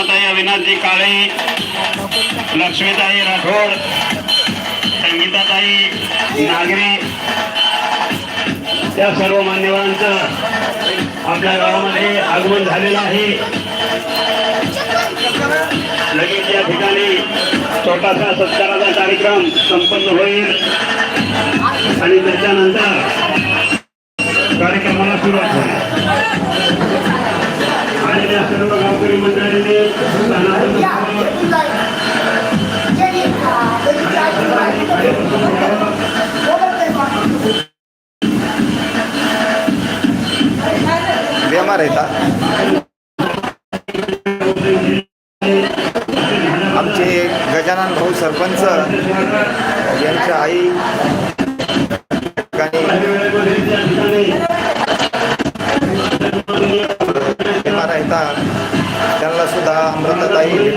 रेणुताई अविनाशजी काळे लक्ष्मीताई राठोड संगीताताई नागरे. त्या सर्व मान्यवरांचं आपल्या गावामध्ये आगमन झालेलं आहे. लगेच या ठिकाणी छोटासा सत्काराचा कार्यक्रम संपन्न होईल. आणि त्याच्यानंतर कार्यक्रमाला सुरुवात होईल. सर्व गावकरी मंडळींनी बेमार आहेत हा. आमचे गजानन भाऊ सरपंच यांच्या आई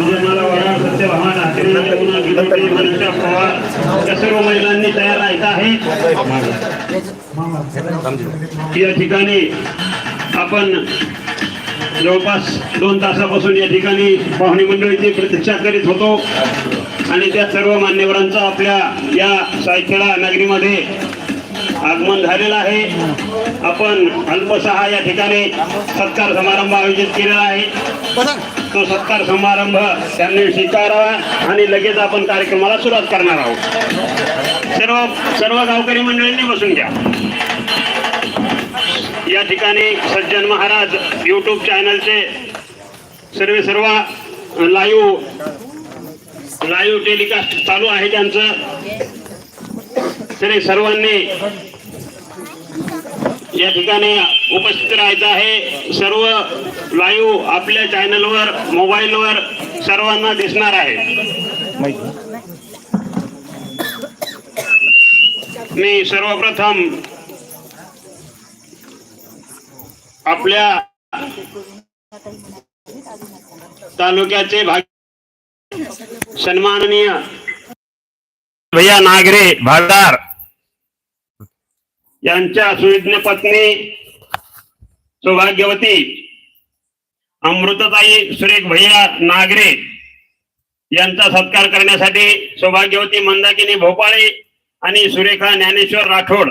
विजयमाला वडाळ सत्यभामा ढाकेरे यमुना गिरवटे मनीषा पवार. या सर्व महिलांनी तयार राहायचं आहे. या ठिकाणी आपण जवळपास दोन तासापासून या ठिकाणी पाहुणे मंडळीची प्रतीक्षा करीत होतो. आणि त्या सर्व मान्यवरांचं आपल्या या सायखेडा नगरीमध्ये आगमन झालेलं आहे. आपण अल्पसहा या ठिकाणी सत्कार समारंभ आयोजित केलेला आहे. तो सत्कार समारंभ त्यांनी स्वीकारावा आणि लगेच आपण कार्यक्रमाला सुरुवात करणार आहोत. सर्व सर्व गावकरी मंडळींनी बसून घ्या. या ठिकाणी सज्जन महाराज युट्यूब चॅनलचे सर्व सर्व लाईव्ह लाईव्ह टेलिकास्ट चालू आहे त्यांचं. तरी सर्वांनी या ठिकाणी उपस्थित राहायचं आहे. सर्व लाईव्ह आपल्या चॅनलवर मोबाईलवर सर्वांना दिसणार आहे. मी सर्वप्रथम आपल्या तालुक्याचे भाग सन्माननीय भैया नागरे भागदार यांच्या सुविज्ञ पत्नी सौभाग्यवती अमृतताई सुरेख भैया नागरे यांचा सत्कार करण्यासाठी सौभाग्यवती मंदाकिनी भोपाळे आणि सुरेखा ज्ञानेश्वर राठोड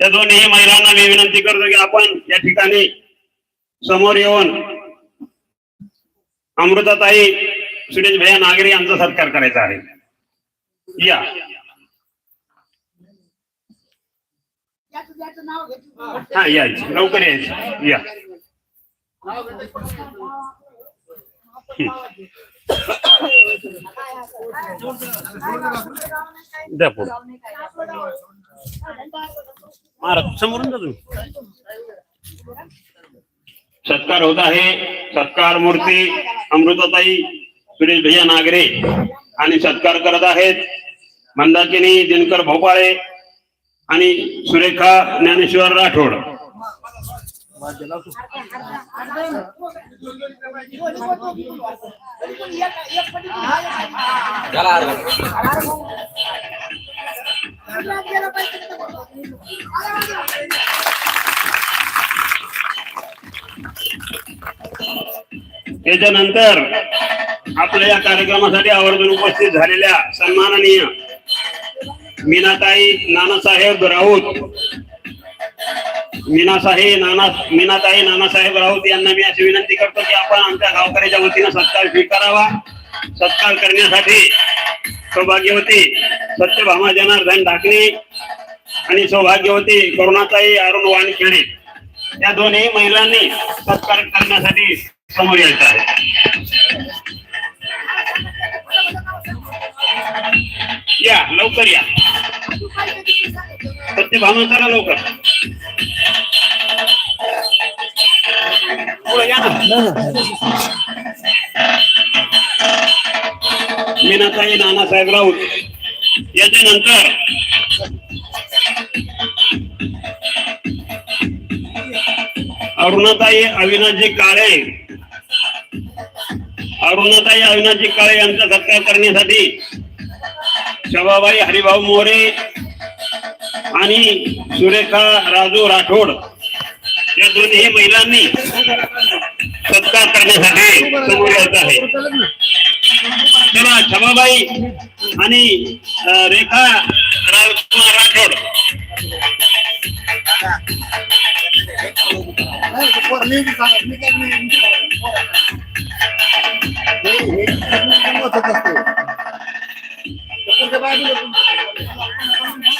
त्या दोन्ही महिलांना मी विनंती करतो की आपण या ठिकाणी समोर येऊन अमृताताई सुरेश भैया नागरे यांचा सत्कार करायचा आहे. या. हा यायची लवकर यायची या. द्या महाराज समोरून जा तुम्ही. सत्कार होत आहे. सत्कार मूर्ती अमृताताई सुरेश भैया नागरे आणि सत्कार करत आहेत मंदाकिनी दिनकर भोपाळे आणि सुरेखा ज्ञानेश्वर राठोड. त्याच्यानंतर आपल्या या कार्यक्रमासाठी आवर्जून उपस्थित झालेल्या सन्माननीय मीनाताई नानासाहेब राऊत मीनासाहेब नाना मीनाताई नानासाहेब राऊत यांना मी अशी विनंती करतो की आपण आमच्या गावकऱ्याच्या वतीनं सत्कार स्वीकारावा. सत्कार करण्यासाठी सौभाग्यवती सत्यभामा जनार्दन ढाकणे आणि सौभाग्यवती करुणाताई अरुण वानखेडे या दोन्ही महिलांनी सत्कार करण्यासाठी समोर यायचं आहे. या लवकर या. सत्यभामा करा लवकर. मीनाताई नानासाहेब राऊत याच्यानंतर अरुणाताई अविनाशजी काळे अरुणाताई अविनाशजी काळे यांचा सत्कार करण्यासाठी शबाबाई हरिभाऊ मोरे आणि सुरेखा राजू राठोड या दोन्ही महिलांनी सत्कार करण्यासाठी समोर येत आहे. चला क्षमाबाई आणि रेखा राजकुमार राठोड.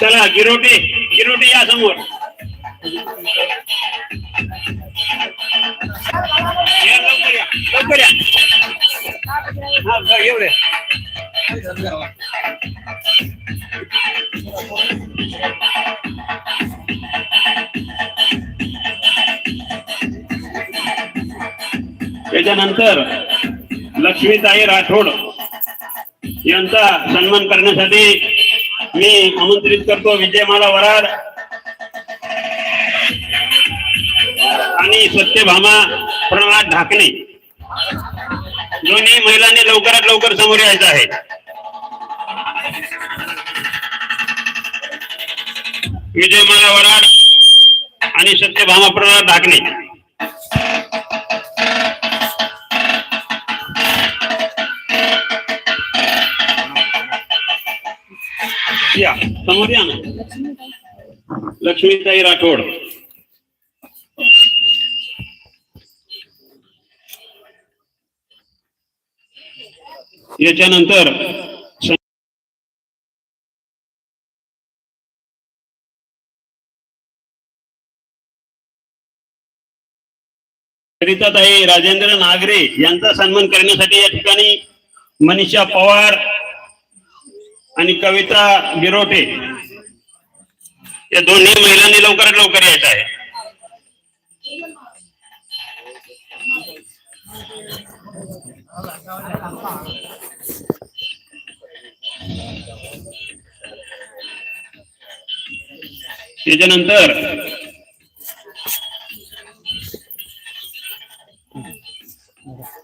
चला गिरोटी गिरोटी या समोर. एवढे त्याच्यानंतर लक्ष्मीताई राठोड यांचा सन्मान करण्यासाठी मी आमंत्रित करतो विजयमाला वराड आणि सत्यभामा प्रणात ढाकणे. दोन्ही महिलांनी लवकरात लवकर समोर यायचं आहे. विजय माला वराड आणि सत्यभामा प्रणात ढाकणे या समोर या ना. लक्ष्मीताई राठोड. याच्यानंतर स- राजेंद्र नागरे यांचा सन्मान करण्यासाठी या ठिकाणी मनीषा पवार आणि कविता गिरोटे या दोन्ही महिलांनी लवकरात लवकर यायचं आहे त्याच्यानंतर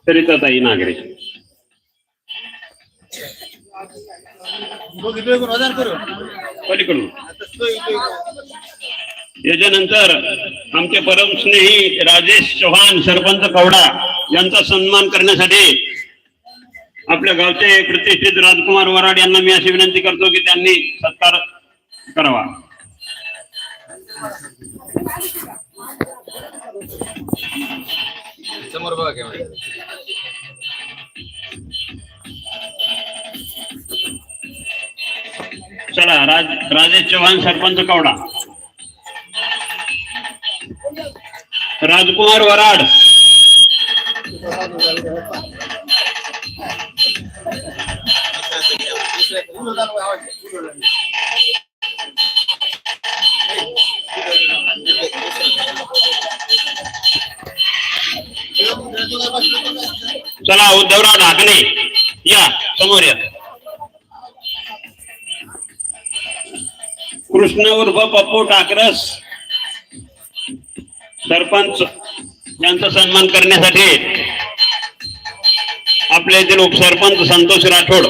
सरिताताई नागरे. पलीकडून. याच्यानंतर आमचे परमस्नेही राजेश चव्हाण सरपंच कवडा. यांचा सन्मान करण्यासाठी आपल्या गावचे प्रतिष्ठित राजकुमार वराड यांना मी अशी विनंती करतो की त्यांनी सत्कार करावा. समोर बघा चला राज राजेश चव्हाण सरपंच कवडा. राजकुमार वराड. चला उद्धवराव ढाकणे. या समोर या. कृष्ण उर्फ पप्पू टाकरस. सरपंच यांचा सन्मान करण्यासाठी आपल्या येथील उपसरपंच संतोष राठोड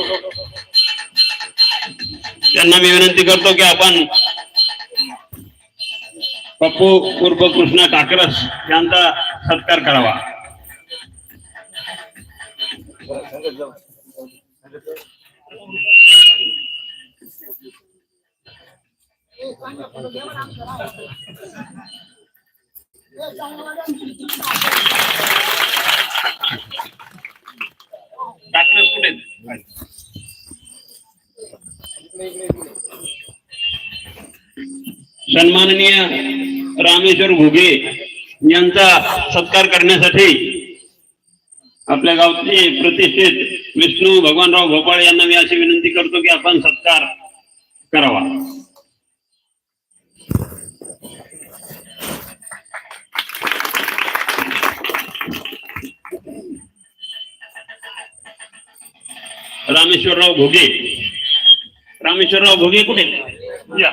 विनंती करतो की आपण पप्पू उर्फ़ कृष्ण टाकरस यांचा सत्कार करावा? सन्माननीय रामेश्वर घुगे यांचा सत्कार करण्यासाठी आपल्या गावचे प्रतिष्ठित विष्णू भगवानराव भोपाळ यांना मी अशी विनंती करतो की आपण सत्कार करावा. रामेश्वरराव घोगे. रामेश्वरराव घोगे कुठे? या.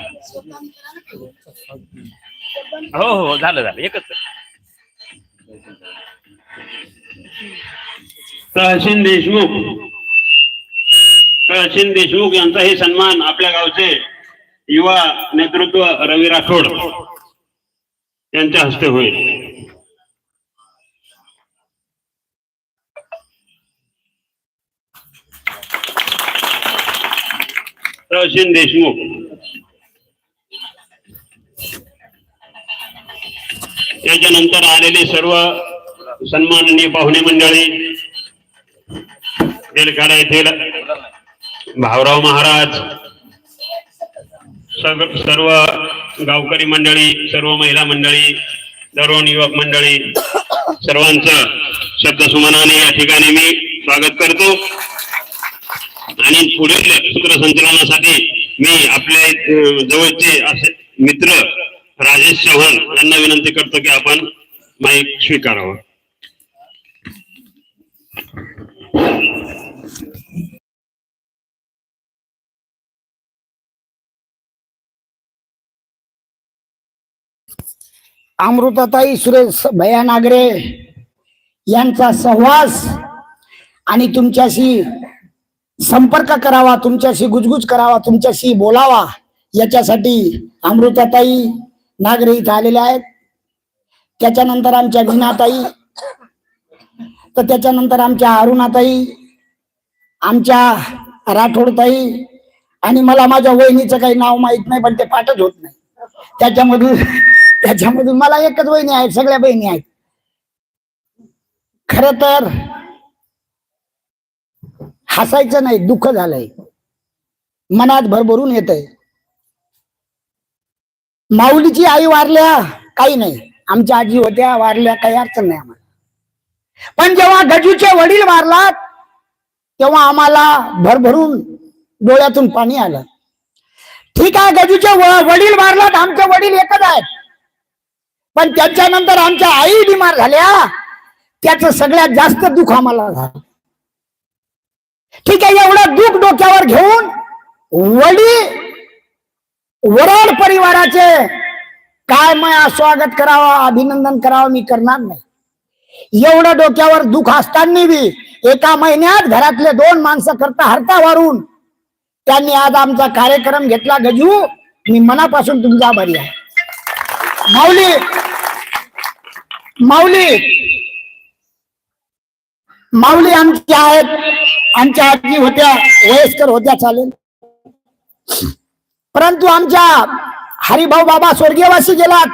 हो हो झालं झालं. एकच तहसीन देशमुख. तहसीन देशमुख यांचाही सन्मान आपल्या गावचे युवा नेतृत्व रवी राठोड यांच्या हस्ते होईल. तहसीन देशमुख. त्याच्यानंतर आलेले सर्व सन्माननीय पाहुणे मंडळी तेलखाडा येथील भावराव महाराज सर्व गावकरी मंडळी सर्व महिला मंडळी तरुण युवक मंडळी सर्वांचं शब्दसुमनाने या ठिकाणी मी स्वागत करतो. आणि पुढील सूत्रसंचलनासाठी मी आपल्या जवळचे असे मित्र राजेश चव्हाण यांना विनंती करतो की आपण माईक स्वीकारावं. अमृताताई सुरेश भया नागरे यांचा सहवास आणि तुमच्याशी संपर्क करावा तुमच्याशी गुजगुज करावा तुमच्याशी बोलावा. याच्यासाठी अमृताताई नागरे इथं आलेल्या आहेत. त्याच्यानंतर आमच्या मीनाताई तर त्याच्यानंतर आमच्या अरुणाताई आमच्या राठोडताई आणि मला माझ्या वहिनीचं काही नाव माहीत नाही पण ते पाठच होत नाही. त्याच्यामधून त्याच्यामधून मला एकच वहिनी आहेत सगळ्या बहिणी आहेत. खर तर हसायचं नाही दुःख झालंय. मनात भरभरून येत आहे माऊलीची आई वारल्या काही नाही. आमच्या आजी होत्या वारल्या काही अडचण नाही आम्हाला. पण जेव्हा गजूचे वडील वारलात तेव्हा आम्हाला भरभरून डोळ्यातून पाणी आलं. ठीक आहे गजूचे वडील वारलात आमचे वडील एकच आहेत. पण त्याच्यानंतर आमच्या आई बिमार झाल्या. त्याचं सगळ्यात जास्त दुःख आम्हाला झालं. ठीक आहे एवढं दुःख डोक्यावर घेऊन वडी वराड परिवाराचे काय मग स्वागत करावा अभिनंदन करावं मी करणार नाही. एवढं डोक्यावर दुःख असताना बी एका महिन्यात घरातले दोन माणसं करता हरता वारून त्यांनी आज आमचा कार्यक्रम घेतला. गजू मी मनापासून तुमचा आभारी आहे. माऊली माऊली माऊली आमच्या आहेत. आमच्या आजी होत्या वयस्कर होत्या चालेल. परंतु आमच्या हरिभाऊ बाबा स्वर्गीयवासी गेलात.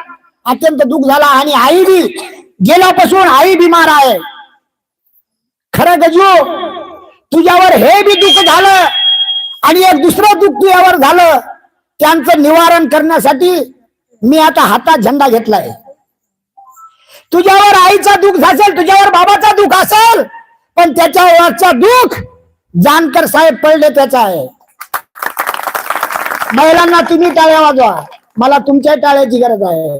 अत्यंत दुःख झाला आणि आई बी गेल्यापासून आई बिमार आहे. खरं गजू तुझ्यावर हे बी दुःख झालं आणि एक दुसरं दुःख तुझ्यावर झालं त्यांचं निवारण करण्यासाठी मी आता हातात झेंडा घेतलाय. तुझ्यावर आईचा दुःख असेल तुझ्यावर बाबाचा दुःख असेल पण त्याच्या त्याच्यावरचा दुःख जानकर साहेब पडले त्याचा आहे. महिलांना तुम्ही टाळ्या वाजवा. मला तुमच्या टाळ्याची गरज आहे.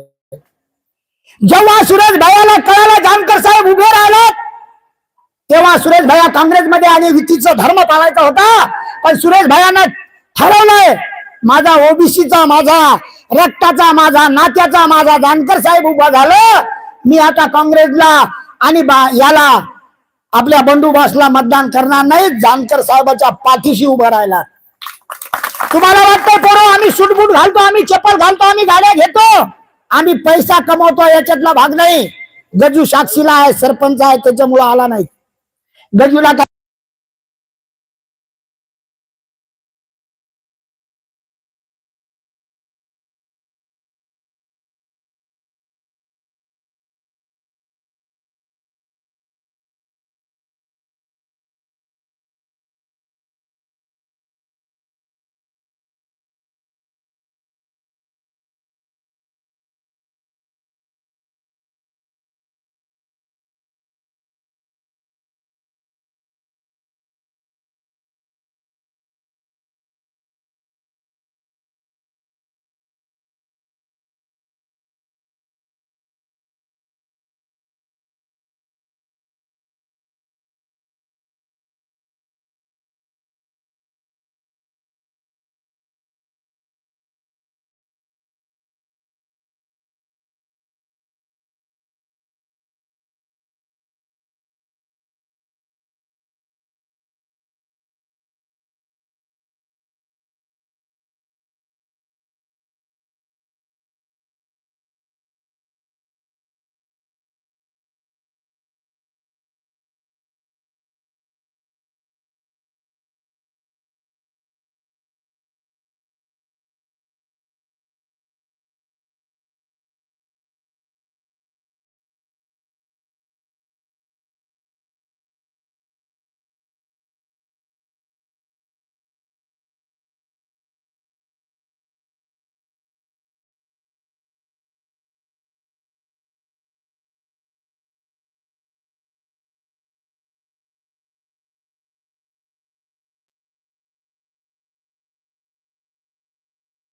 जेव्हा सुरेश भैयाला कळायला जानकर साहेब उभे राहिले तेव्हा सुरेश भाया काँग्रेसमध्ये आणि युतीचा धर्म पाळायचा होता. पण सुरेश भैयानं ठरवलंय माझा ओबीसीचा माझा रक्ताचा माझा नात्याचा माझा जानकर साहेब उभा झालं. मी आता काँग्रेसला आणि बा- याला आपल्या बंडूबासला मतदान करणार नाही जानकर साहेबाच्या पाठीशी उभं राहिला तुम्हाला वाटतं पोरं आम्ही सुटबुट घालतो आम्ही चप्पल घालतो आम्ही गाड्या घेतो. आम्ही पैसा कमवतो याच्यातला भाग नाही. गजू साक्षीला आहे सरपंच आहे त्याच्यामुळे आला नाही. गजूला काय